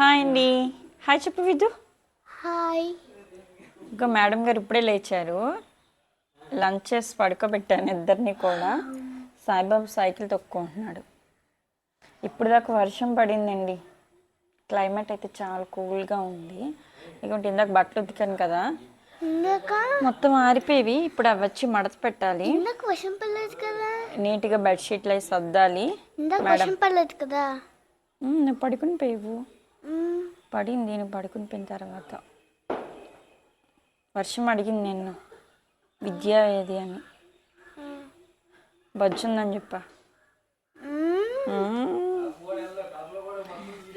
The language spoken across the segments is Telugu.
హాయ్ అండి. హాయ్ చెప్పు విద్దు హాయ్. ఇంకా మేడం గారు ఇప్పుడే లేచారు. లంచ్ చేసి పడుకోబెట్టాను ఇద్దరిని కూడా. సాయిబాబు సైకిల్ తొక్కుంటున్నాడు. ఇప్పుడు దాకా వర్షం పడిందండి. క్లైమేట్ అయితే చాలా కూల్గా ఉంది. ఇక ఇందాక బట్టలు ఉతికాను కదా. మొత్తం ఆరిపోయేవి ఇప్పుడు అవి వచ్చి మడత పెట్టాలి. వర్షం పడలేదు కదా? నీట్గా బెడ్షీట్లు అవి సర్దాలి. పడలేదు కదా? నువ్వు పడుకుని పోయేవు మ్మ్. పడింది నేను పడుకుని పోయిన తర్వాత. వర్షం అడిగింది నిన్ను. విద్య ఏది అని. బజ్జుందని చెప్పా.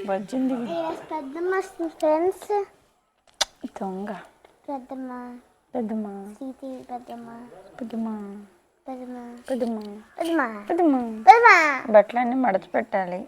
బజ్జుంది ఫ్రెండ్స్. దొంగ. పెద్దమ్మ. పెద్దమ్మ. సీతి పెద్దమ్మ. పెద్దమ్మ. పెద్దమ్మ. పెద్దమ్మ. పెద్దమ్మ. బట్టలన్నీ మడత పెట్టాలి.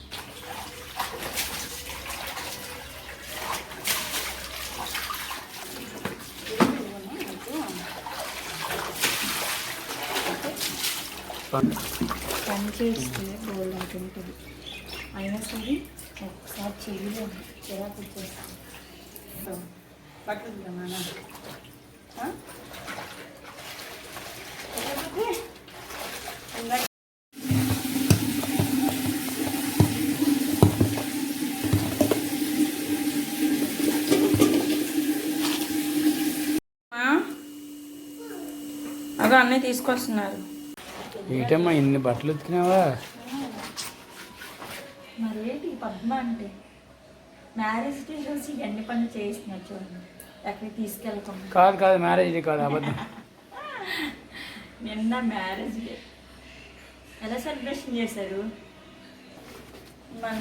పని చేస్తే బోల్డ్ అవుతుంటుంది. అయినా సరే ఒకసారి చెయ్యలేదు ఎలా వచ్చేస్తుంది. బట్టలు తినమా అన్నయ్య తీసుకొస్తున్నారు ఏటమ్మా ఇన్ని బట్టలు ఉతికినావా? మరేంటి పద్మ అంటే? మ్యారేజ్ డే రోజు ఎన్ని పనులు చేసినారు చూడండి. ఎక్కడికి తీసుకెళ్ళకుండా. కాదు కాదు మ్యారేజ్ డే కాదు అబద్ధం. నిన్న మ్యారేజ్ డే. ఎలా సెలబ్రేషన్ చేశారు? మన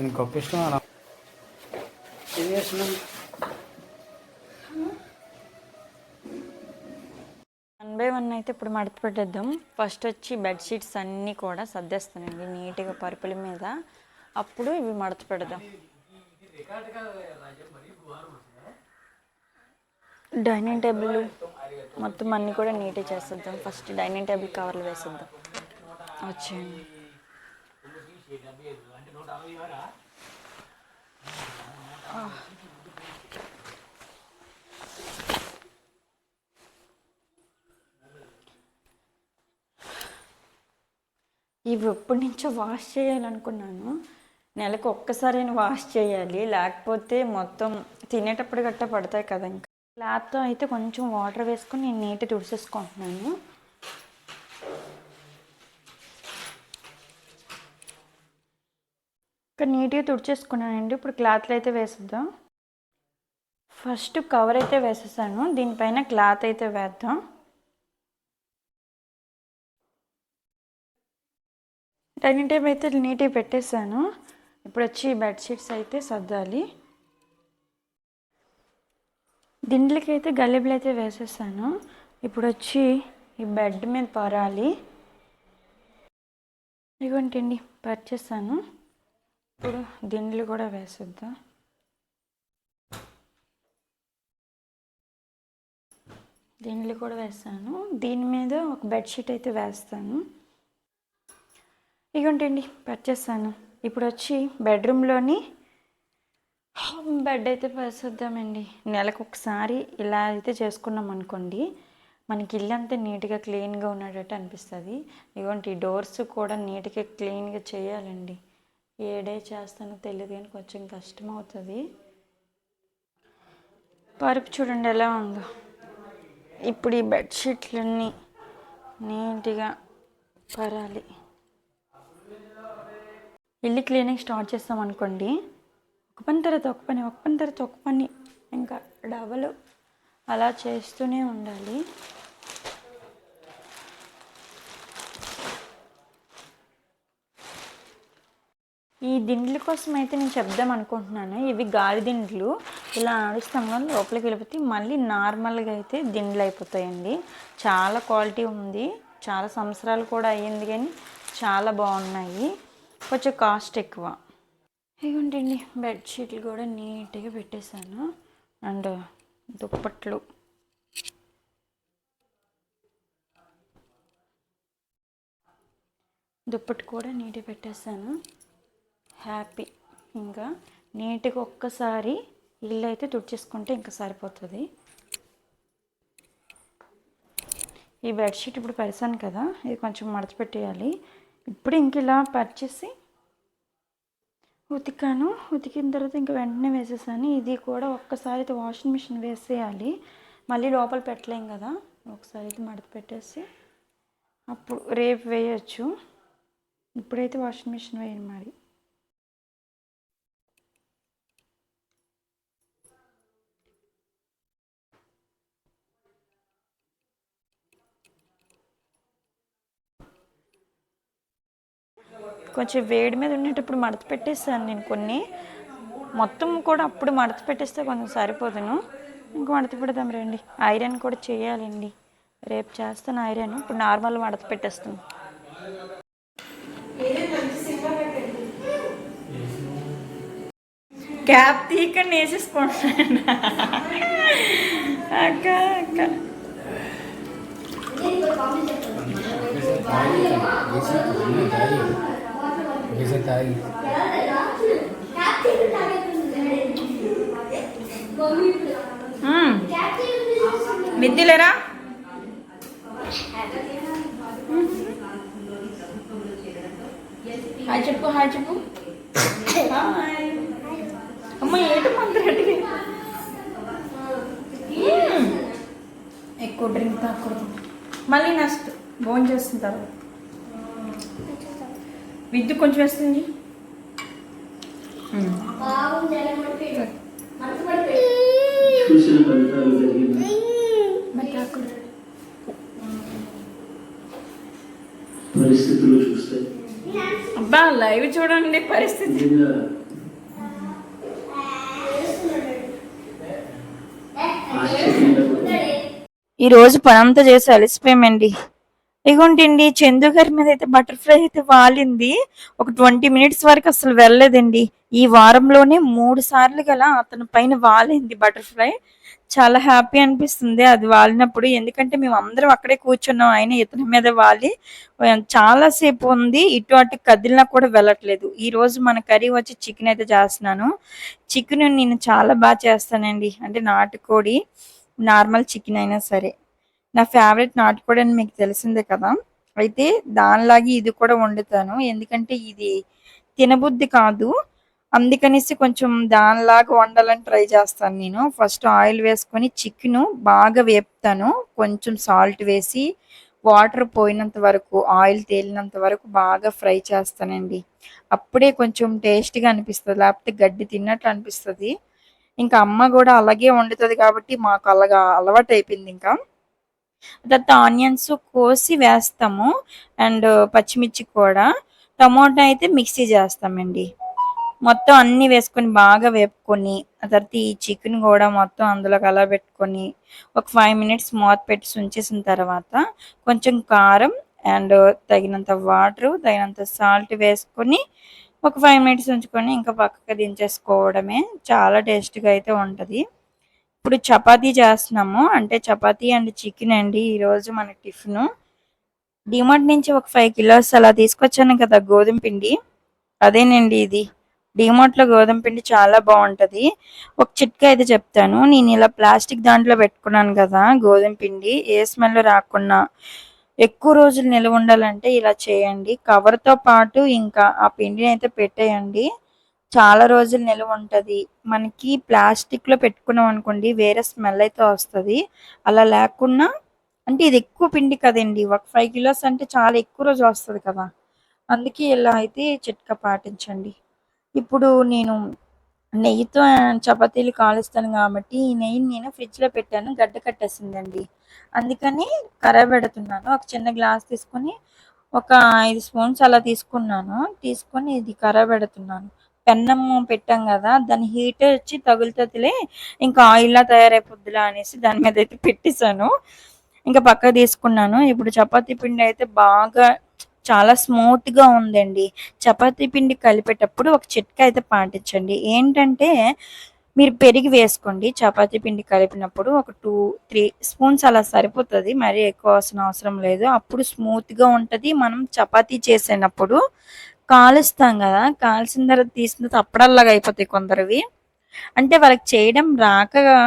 దీనికి గొప్ప ఇష్టం అలా ఏం వన్ బై వన్ అయితే ఇప్పుడు మడత పెట్టేద్దాం. ఫస్ట్ వచ్చి బెడ్షీట్స్ అన్నీ కూడా సర్దేస్తానండి నీట్గా పరుపుల మీద. అప్పుడు ఇవి మడత పెడదాం. డైనింగ్ టేబుల్ మొత్తం అన్నీ కూడా నీట్గా చేసేద్దాం. ఫస్ట్ డైనింగ్ టేబుల్ కవర్లు వేసేద్దాం. వచ్చేయండి. ఇవి ఎప్పటి నుంచో వాష్ చేయాలనుకున్నాను. నెలకు ఒక్కసారైనా వాష్ చేయాలి. లేకపోతే మొత్తం తినేటప్పుడు గట్టా పడతాయి కదా ఇంకా. క్లాత్తో అయితే కొంచెం వాటర్ వేసుకొని నేను నీట్గా తుడిసేసుకుంటున్నాను. ఇక్కడ నీట్గా తుడిచేసుకున్నానండి. ఇప్పుడు క్లాత్లు అయితే వేసేద్దాం. ఫస్ట్ కవర్ అయితే వేసేసాను. దీనిపైన క్లాత్ అయితే వేద్దాం. డైనింగ్ టేబుల్ అయితే నీట్గా పెట్టేశాను. ఇప్పుడు వచ్చి బెడ్షీట్స్ అయితే సర్దాలి. దిండ్లకి అయితే గల్లెబులు అయితే వేసేసాను. ఇప్పుడు వచ్చి ఈ బెడ్ మీద పరాలి. ఇదిగోంటండి పరిచేసాను ఇప్పుడు దిండ్లు కూడా వేసేద్దాం. దిండ్లు కూడా వేస్తాను దీని మీద ఒక బెడ్షీట్ అయితే వేస్తాను. ఇగోంటండి పర్చేసాను ఇప్పుడు వచ్చి బెడ్రూమ్లోని బెడ్ అయితే వేసేద్దామండి నెలకు ఒకసారి ఇలా అయితే చేసుకున్నాం అనుకోండి మనకి ఇల్లు అంతా నీట్గా క్లీన్గా ఉన్నట్టు అనిపిస్తుంది. ఇగోంటి డోర్స్ కూడా నీట్గా క్లీన్గా చేయాలండి. ఏడే చేస్తానో తెలియదు కానీ కొంచెం కష్టం అవుతుంది పరుపు చూడండి ఎలా ఉందో. ఇప్పుడు ఈ బెడ్షీట్లన్నీ నీట్గా పరాలి. ఇల్లు క్లీనింగ్ స్టార్ట్ చేస్తాం అనుకోండి ఒక పని తర్వాత ఒక పని ఒక పని తర్వాత ఒక పని ఇంకా డబల్ అలా చేస్తూనే ఉండాలి. ఈ దిండ్ల కోసం అయితే నేను చెప్దాం అనుకుంటున్నాను. ఇవి గాలి దిండ్లు. ఇలా ఆడిస్తాం కానీ లోపలికి వెళ్ళిపోతే మళ్ళీ నార్మల్గా అయితే దిండ్లు అయిపోతాయండి. చాలా క్వాలిటీ ఉంది. చాలా సంవత్సరాలు కూడా అయ్యింది కానీ చాలా బాగున్నాయి. కొంచెం కాస్ట్ ఎక్కువ. ఇదిగోండి బెడ్షీట్లు కూడా నీట్గా పెట్టేశాను. అండ్ దుప్పట్లు. దుప్పటి కూడా నీట్గా పెట్టేశాను. హ్యాపీ ఇంకా నీట్గా ఒక్కసారి ఇల్లు అయితే తుడిచేసుకుంటే ఇంకా సరిపోతుంది. ఈ బెడ్షీట్ ఇప్పుడు పరిసాను కదా ఇది కొంచెం మడత పెట్టేయాలి. ఇప్పుడు ఇంక ఇలా పరిచేసి ఉతికాను. ఉతికిన తర్వాత ఇంక వెంటనే వేసేసాను. ఇది కూడా ఒక్కసారి అయితే వాషింగ్ మిషన్ వేసేయాలి. మళ్ళీ లోపల పెట్టలేం కదా. ఒకసారి అయితే మడత పెట్టేసి అప్పుడు రేపు వేయచ్చు. ఇప్పుడైతే వాషింగ్ మిషన్ వేయను మరి. కొంచెం వేడి మీద ఉండేటప్పుడు మడత పెట్టేస్తాను నేను కొన్ని. మొత్తం కూడా అప్పుడు మడత పెట్టేస్తే కొంచెం సరిపోదును. ఇంక మడత పెడదాం రండి. ఐరన్ కూడా చేయాలండి. రేపు చేస్తాను ఐరన్. ఇప్పుడు నార్మల్ మడత పెట్టేస్తాను. క్యాప్ తీకండి వేసేసుకోండి. అక్క అక్క. మ్మ్. మిద్దిలేరా? హాయ్ చెప్పు హాయ్ చెప్పు. అమ్మ ఏంటి మంత్రి ఎక్కువ డ్రింక్ తాకూడదు. మళ్ళీ నెక్స్ట్. భోజనం చేసిన తర్వాత. విద్యుత్ కొంచెం వేస్తుంది. పరిస్థితులు చూస్తే. అబ్బా లైవ్ చూడండి పరిస్థితి. నిజంగా ఆశ్చర్యంగా ఉంది. ఈ రోజు పనంతా చేసి అలసిపోయామండి. ఇగోండి చందు గారి మీద అయితే బటర్ఫ్లై అయితే వాలింది. ఒక ట్వంటీ మినిట్స్ వరకు అసలు వెళ్ళలేదండి. ఈ వారంలోనే మూడు సార్లు గల అతని పైన వాలింది బటర్ఫ్లై. చాలా హ్యాపీ అనిపిస్తుంది అది వాలినప్పుడు. ఎందుకంటే మేము అందరం అక్కడే కూర్చున్నాం ఆయన ఇతని మీద వాలి. చాలా సేపు ఉంది ఇటు అటు కదిలినా కూడా వెళ్ళట్లేదు. ఈ రోజు మన కర్రీ వచ్చి చికెన్ అయితే చేస్తున్నాను. చికెన్ నేను చాలా బాగా చేస్తానండి. అంటే నాటుకోడి నార్మల్ చికెన్ అయినా సరే. నా ఫేవరెట్ నాటుకోడి అని మీకు తెలిసిందే కదా. అయితే దానిలాగే ఇది కూడా వండుతాను. ఎందుకంటే ఇది తినబుద్ధి కాదు. అందుకనేసి కొంచెం దానిలాగా వండాలని ట్రై చేస్తాను నేను. ఫస్ట్ ఆయిల్ వేసుకొని చికెన్ బాగా వేపుతాను. కొంచెం సాల్ట్ వేసి వాటర్ పోయినంత వరకు ఆయిల్ తేలినంత వరకు బాగా ఫ్రై చేస్తానండి. అప్పుడే కొంచెం టేస్ట్గా అనిపిస్తుంది. లేకపోతే గడ్డి తిన్నట్టు అనిపిస్తుంది. ఇంకా అమ్మ కూడా అలాగే వండుతుంది కాబట్టి మాకు అలాగా అలవాటు అయిపోయింది ఇంకా. తర్వాత ఆనియన్స్ కోసి వేస్తాము అండ్ పచ్చిమిర్చి కూడా. టమోటా అయితే మిక్సీ చేస్తామండి. మొత్తం అన్ని వేసుకొని బాగా వేపుకొని ఆ తర్వాత ఈ చికెన్ కూడా మొత్తం అందులో పెట్టుకొని ఒక ఫైవ్ మినిట్స్ మూత పెట్టి ఉంచేసిన తర్వాత కొంచెం కారం అండ్ తగినంత వాటర్ తగినంత సాల్ట్ వేసుకొని ఒక ఫైవ్ మినిట్స్ ఉంచుకొని ఇంకా పక్కకి దించేసుకోవడమే. చాలా టేస్ట్గా అయితే ఉంటుంది. ఇప్పుడు చపాతీ చేస్తున్నాము. అంటే చపాతీ అండ్ చికెన్ అండి ఈరోజు మన టిఫిన్. డిమార్ట్ నుంచి ఒక ఫైవ్ కిలోస్ అలా తీసుకొచ్చాను కదా గోధుమ పిండి. అదేనండి ఇది. డిమార్ట్లో గోధుమ పిండి చాలా బాగుంటుంది. ఒక చిట్కా అయితే చెప్తాను. నేను ఇలా ప్లాస్టిక్ దాంట్లో పెట్టుకున్నాను కదా గోధుమ పిండి. ఏ స్మెల్ రాకుండా ఎక్కువ రోజులు నిల్వ ఉండాలంటే ఇలా చేయండి. కవర్తో పాటు ఇంకా ఆ పిండిని అయితే పెట్టేయండి. చాలా రోజులు నిల్వ ఉంటుంది. మనకి ప్లాస్టిక్లో పెట్టుకున్నాం అనుకోండి వేరే స్మెల్ అయితే వస్తుంది. అలా లేకుండా అంటే ఇది ఎక్కువ పిండి కదండి ఒక ఫైవ్ కిలోస్ అంటే చాలా ఎక్కువ రోజు వస్తుంది కదా. అందుకే ఇలా అయితే చిట్కా పాటించండి. ఇప్పుడు నేను నెయ్యితో చపాతీలు కాలుస్తాను కాబట్టి ఈ నెయ్యిని నేను ఫ్రిడ్జ్లో పెట్టాను గడ్డ కట్టేసిందండి. అందుకని కరాబ్ పెడుతున్నాను. ఒక చిన్న గ్లాస్ తీసుకొని ఒక ఐదు స్పూన్స్ అలా తీసుకున్నాను. తీసుకొని ఇది కర్ర పెడుతున్నాను. పెన్నం పెట్టాం కదా దాని హీట్ వచ్చి తగులుతుందిలే ఇంకా ఆయిల్లా తయారైపోద్దిలా అనేసి దాని మీద అయితే పెట్టేశాను. ఇంకా పక్క తీసుకున్నాను. ఇప్పుడు చపాతీ పిండి అయితే బాగా చాలా స్మూత్గా ఉందండి. చపాతీ పిండి కలిపేటప్పుడు ఒక చిట్కా అయితే పాటించండి. ఏంటంటే మీరు పెరిగి వేసుకోండి. చపాతీ పిండి కలిపినప్పుడు ఒక టూ త్రీ స్పూన్స్ అలా సరిపోతుంది. మరీ ఎక్కువ అవసరం అవసరం లేదు. అప్పుడు స్మూత్గా ఉంటుంది. మనం చపాతీ చేసేటప్పుడు కాలుస్తాం కదా కాల్చిన తర్వాత తీసిన తర్వాత అయిపోతాయి కొందరివి. అంటే వాళ్ళకి చేయడం రాకగా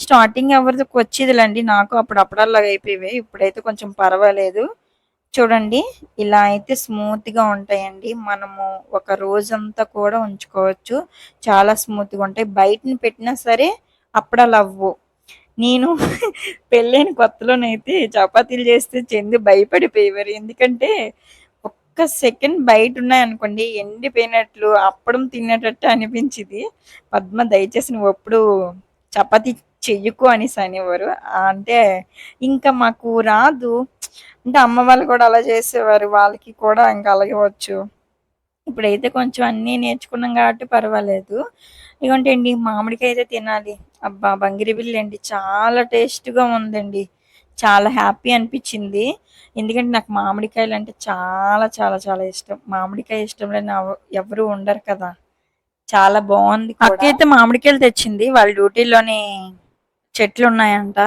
స్టార్టింగ్ ఎవరికి వచ్చేదిలేండి నాకు అప్పుడు అప్పుడల్లాగా అయిపోయేవి ఇప్పుడైతే కొంచెం పర్వాలేదు. చూడండి ఇలా అయితే స్మూత్గా ఉంటాయండి. మనము ఒక రోజంతా కూడా ఉంచుకోవచ్చు. చాలా స్మూత్గా ఉంటాయి. బయటని పెట్టినా సరే అప్పుడలవ్వు. నేను పెళ్ళైన కొత్తలోనైతే చపాతీలు చేస్తే చెంది భయపడిపోయేవారు. ఎందుకంటే ఒక్క సెకండ్ బయట ఉన్నాయనుకోండి ఎండిపోయినట్లు అప్పడం తినేటట్టు అనిపించింది. పద్మ దయచేసి నువ్వు ఎప్పుడు చపాతి చెయ్యకు అనేసి అనేవారు. అంటే ఇంకా మాకు రాదు. అంటే అమ్మ వాళ్ళు కూడా అలా చేసేవారు. వాళ్ళకి కూడా ఇంకా అలాగే వచ్చు ఇప్పుడైతే కొంచెం అన్నీ నేర్చుకున్నాం కాబట్టి పర్వాలేదు. ఇదిగోండి అండి మామిడికాయ అయితే తినాలి. అబ్బా బంగిరిబిల్లి అండి చాలా టేస్ట్గా ఉందండి. చాలా హ్యాపీ అనిపించింది. ఎందుకంటే నాకు మామిడికాయలు అంటే చాలా చాలా చాలా ఇష్టం. మామిడికాయ ఇష్టం లేని ఎవరు ఉండరు కదా. చాలా బాగుంది అక్కయితే మామిడికాయలు తెచ్చింది. వాళ్ళ డ్యూటీలోని చెట్లు ఉన్నాయంట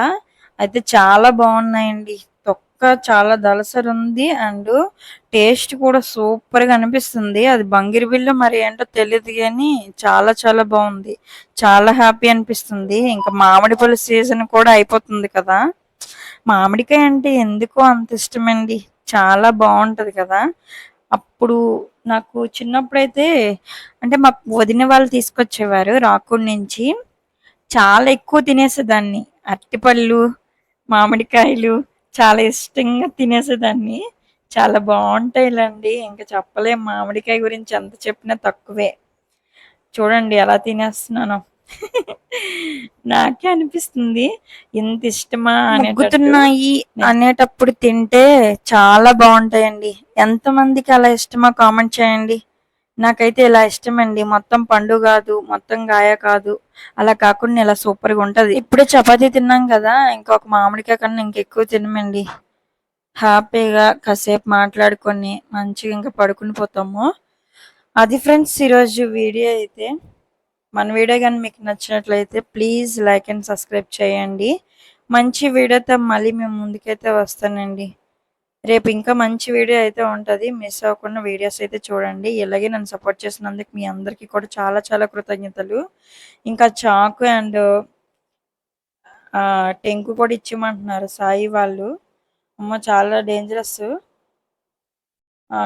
అయితే చాలా బాగున్నాయండి. తొక్క చాలా దలసరి ఉంది అండ్ టేస్ట్ కూడా సూపర్గా అనిపిస్తుంది. అది బంగిరి బిల్లు మరి ఏంటో తెలియదు కానీ చాలా చాలా బాగుంది. చాలా హ్యాపీ అనిపిస్తుంది. ఇంకా మామిడి పళ్ళు సీజన్ కూడా అయిపోతుంది కదా. మామిడికాయ అంటే ఎందుకో అంత ఇష్టమండి. చాలా బాగుంటుంది కదా. అప్పుడు నాకు చిన్నప్పుడైతే అంటే మా వదిన వాళ్ళు తీసుకొచ్చేవారు రాకుడి నుంచి. చాలా ఎక్కువ తినేసేదాన్ని. అరటిపళ్ళు మామిడికాయలు చాలా ఇష్టంగా తినేసేదాన్ని. చాలా బాగుంటాయిలండి. ఇంకా చెప్పలేం మామిడికాయ గురించి ఎంత చెప్పినా తక్కువే. చూడండి ఎలా తినేస్తున్నాను. నాకే అనిపిస్తుంది. ఎంత ఇష్టమా ముగ్గుతున్నాయి అనేటప్పుడు తింటే చాలా బాగుంటాయండి. ఎంత మందికి అలా ఇష్టమా కామెంట్ చేయండి. నాకైతే ఇలా ఇష్టమండి. మొత్తం పండు కాదు మొత్తం గాయ కాదు. అలా కాకుండా ఇలా సూపర్గా ఉంటది. ఇప్పుడే చపాతీ తిన్నాం కదా ఇంకొక మామిడికాయ కన్నా ఇంకెక్కువ తినమండి. హ్యాపీగా కాసేపు మాట్లాడుకొని మంచిగా ఇంకా పడుకుని పోతాము. అది ఫ్రెండ్స్ ఈరోజు వీడియో అయితే మన వీడియో కానీ మీకు నచ్చినట్లయితే ప్లీజ్ లైక్ అండ్ సబ్స్క్రైబ్ చేయండి. మంచి వీడియోతో మళ్ళీ మేము ముందుకైతే వస్తానండి. రేపు ఇంకా మంచి వీడియో అయితే ఉంటుంది. మిస్ అవ్వకుండా వీడియోస్ అయితే చూడండి. ఇలాగే నన్ను సపోర్ట్ చేసినందుకు మీ అందరికీ కూడా చాలా చాలా కృతజ్ఞతలు. ఇంకా చాకు అండ్ టెంకు కూడా ఇచ్చిమంటున్నారు సాయి వాళ్ళు. అమ్మ చాలా డేంజరస్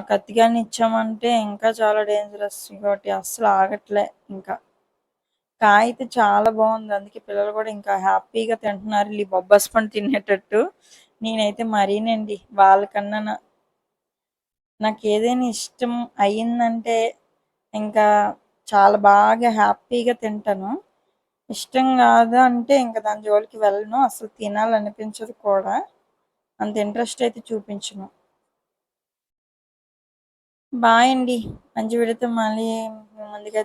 కత్తిగాని ఇచ్చామంటే ఇంకా చాలా డేంజరస్ ఇంకోటి అస్సలు ఆగట్లే ఇంకా. కాయ అయితే చాలా బాగుంది. అందుకే పిల్లలు కూడా ఇంకా హ్యాపీగా తింటున్నారు. ఈ బొబ్బస్ పండు తినేటట్టు. నేనైతే మరీనండి. వాళ్ళకన్నా నాకు ఏదైనా ఇష్టం అయ్యిందంటే ఇంకా చాలా బాగా హ్యాపీగా తింటాను. ఇష్టం కాదు అంటే ఇంకా దాని జోలికి వెళ్ళను. అసలు తినాలనిపించదు కూడా. అంత ఇంట్రెస్ట్ అయితే చూపించను. బాయ్ అండి. మంచి వీడియోతో మళ్ళీ ముందుగా